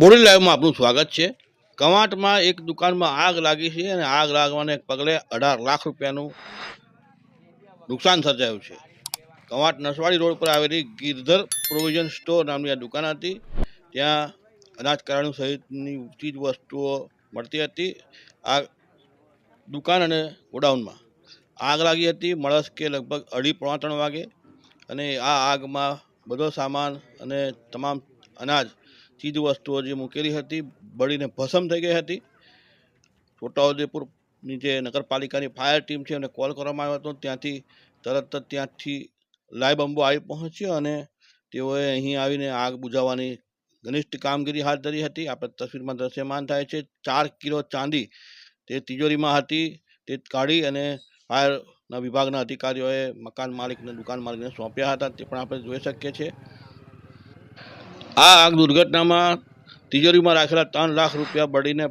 Body લાઈવમાં આપનું સ્વાગત છે. કવાંટમાં એક દુકાનમાં આગ લાગી છે અને આગ લાગવાને પગલે અઢાર લાખ રૂપિયાનું નુકસાન સર્જાયું છે. કવાંટ નસવાડી રોડ પર આવેલી ગિરધર પ્રોવિઝન સ્ટોર નામની આ દુકાન હતી. ત્યાં અનાજ કરાણું સહિતની ચીજ વસ્તુઓ મળતી હતી. આ દુકાન અને ગોડાઉનમાં આગ લાગી હતી. મળસ્કે લગભગ અઢી પોણા ત્રણ વાગે અને આ આગમાં બધો સામાન અને તમામ અનાજ ચીજ વસ્તુઓ જે મૂકેલી હતી, બળીને ભસમ થઈ ગઈ હતી. છોટાઉદેપુરની જે નગરપાલિકાની ફાયર ટીમ છે એને કોલ કરવામાં આવ્યો હતો. ત્યાંથી તરત જ ત્યાંથી લાઈવ બંબો આવી પહોંચ્યો અને તેઓએ અહીં આવીને આગ બુઝાવવાની ઘનિષ્ઠ કામગીરી હાથ ધરી હતી. આપણે તસવીરમાં દ્રશ્યમાન થાય છે, ચાર કિલો ચાંદી તે તિજોરીમાં હતી. તે કાઢી અને ફાયરના વિભાગના અધિકારીઓએ મકાન માલિકને, દુકાન માલિકને સોંપ્યા હતા. તે પણ આપણે જોઈ શકીએ છીએ. આ આગ દુર્ઘટનામાં તિજોરીમાં રાખેલા ત્રણ લાખ રૂપિયા બળીને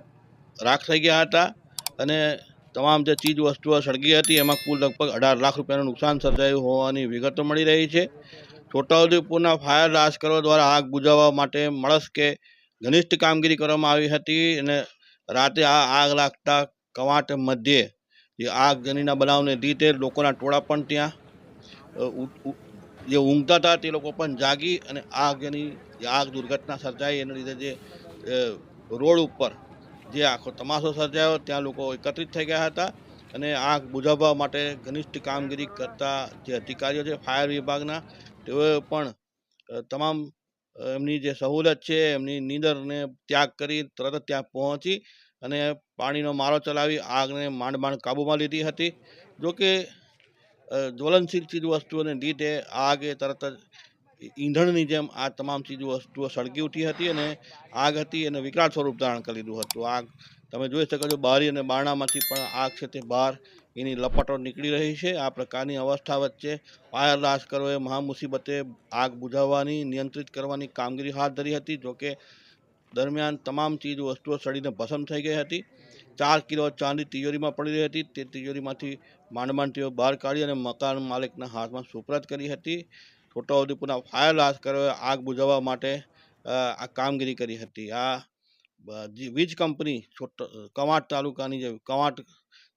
રાખ થઈ ગયા હતા અને તમામ જે ચીજ વસ્તુઓ સળગી હતી, એમાં કુલ લગભગ અઢાર લાખ રૂપિયાનું નુકસાન સર્જાયું હોવાની વિગતો મળી રહી છે. છોટાઉદેપુરના ફાયર લાશ્કરો દ્વારા આગ બુઝાવવા માટે મળસ્કે ઘનિષ્ઠ કામગીરી કરવામાં આવી હતી અને રાતે આ આગ લાગતા કવાંટ મધ્યે જે આગજનીના બનાવને લીધે લોકોના ટોળા પણ ત્યાં જે ઊંઘતા હતા તે લોકો પણ જાગી અને આગની આગ દુર્ઘટના સર્જાઈ એના લીધે જે રોડ ઉપર જે આખો તમાશો સર્જાયો, ત્યાં લોકો એકત્રિત થઈ ગયા હતા અને આગ બુઝાવવા માટે ઘનિષ્ઠ કામગીરી કરતા જે અધિકારીઓ છે, ફાયર વિભાગના તેઓએ પણ તમામ એમની જે સહુલત છે, એમની નીંદરને ત્યાગ કરી તરત ત્યાં પહોંચી અને પાણીનો મારો ચલાવી આગને માંડ માંડ કાબૂમાં લીધી હતી. જોકે જ્વલનશીલ ચીજ વસ્તુઓને લીધે આગે તરત જ ઈંધણની જેમ આ તમામ ચીજ વસ્તુઓ સળગી ઉઠી હતી અને આગ હતી અને વિકરાળ સ્વરૂપ ધારણ કરી લીધું હતું. આગ તમે જોઈ શકો છો, બારી અને બારણામાંથી પણ આગ છે તે બહાર એની લપટો નીકળી રહી છે. આ પ્રકારની અવસ્થા વચ્ચે ફાયર લાશ્કરોએ મહામુસીબતે આગ બુઝાવવાની, નિયંત્રિત કરવાની કામગીરી હાથ ધરી હતી, જોકે દરમિયાન તમામ ચીજ વસ્તુઓ સડીને ભસમ થઈ ગઈ હતી. ચાર કિલો ચાંદી તિજોરીમાં પડી રહી હતી. તે તિજોરીમાંથી માંડ બહાર કાઢી અને મકાન માલિકના હાથમાં સુપ્રત કરી હતી. છોટાઉદેપુરના ફાયર લાશ્કરોએ આગ બુઝાવવા માટે આ કામગીરી કરી હતી. આ વીજ કંપની કવાંટ તાલુકાની જે, કવાંટ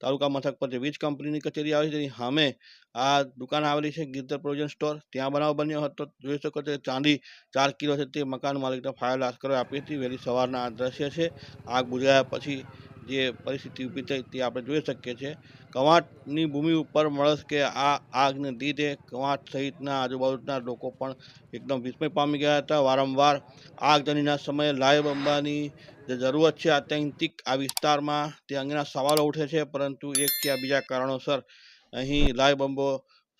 તાલુકા મથક પર જે વીજ કંપનીની કચેરી આવી છે, તેની સામે આ દુકાન આવેલી છે, ગીરધર પ્રોવિઝન સ્ટોર. ત્યાં બનાવ બન્યો હતો. જોઈ શકો છો ચાંદી ચાર કિલો છે તે મકાન માલિકના ફાયર લાશ્કરોએ આપી હતી. વહેલી સવારના આ દ્રશ્ય છે. આગ બુઝાયા પછી જે પરિસ્થિતિ ઊભી થઈ તે આપણે જોઈ શકીએ છીએ. કવાંટની ભૂમિ ઉપર મળસ કે આ આગને લીધે કવાંટ સહિતના આજુબાજુના લોકો પણ એકદમ વિસ્મય પામી ગયા હતા. વારંવાર આગજનીના સમયે લાઈવ બંબાની જે જરૂરત છે આત્યંતિક આ વિસ્તારમાં તે અંગેના સવાલો ઉઠે છે, પરંતુ એક કે બીજા કારણોસર અહીં લાઈવ બંબો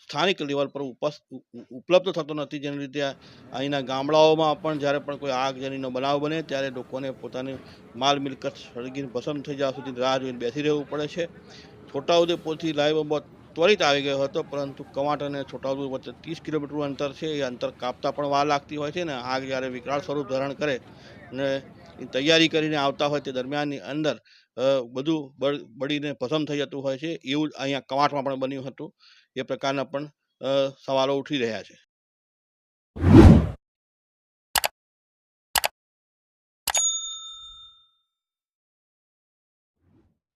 સ્થાનિક લેવલ પર ઉપલબ્ધ થતો નથી. જેને લીધે અહીંના ગામડાઓમાં પણ જ્યારે પણ કોઈ આગજનીનો બનાવ બને, ત્યારે લોકોને પોતાની માલ મિલકત સળગીને ભસમ થઈ જવા સુધી રાહ જોઈને બેસી રહેવું પડે છે. છોટાઉદેપુરથી લાઈવ બંબો ત્વરિત આવી ગયો હતો, પરંતુ કવાંટ અને છોટાઉદેપુર વચ્ચે ત્રીસ કિલોમીટરનું અંતર છે. એ અંતર કાપતા પણ વાર લાગતી હોય છે ને આગ જ્યારે વિકરાળ સ્વરૂપ ધારણ કરે અને તૈયારી કરીને આવતા હોય તે દરમિયાનની અંદર બધું બળીને ભસમ થઈ જતું હોય છે. એવું જ અહીંયા કવાંટમાં પણ બન્યું હતું. એ પ્રકારના પણ સવાલો ઉઠી રહ્યા છે.